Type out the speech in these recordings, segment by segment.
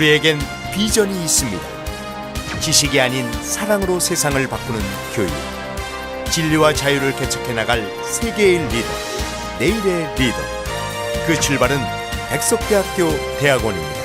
우리에겐 비전이 있습니다. 지식이 아닌 사랑으로 세상을 바꾸는 교육. 진리와 자유를 개척해 나갈 세계의 리더, 내일의 리더. 그 출발은 백석대학교 대학원입니다.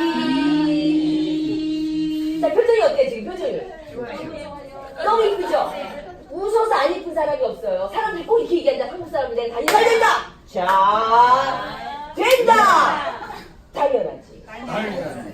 이. 자, 표정이 어때요, 지금 표정이? 너무 이쁘죠? 웃어서 안 이쁜 사람이 없어요. 사람들이 꼭 이렇게 얘기한다. 한국 사람은 내가 다이잘 된다! 자, 된다! 당연하지. 그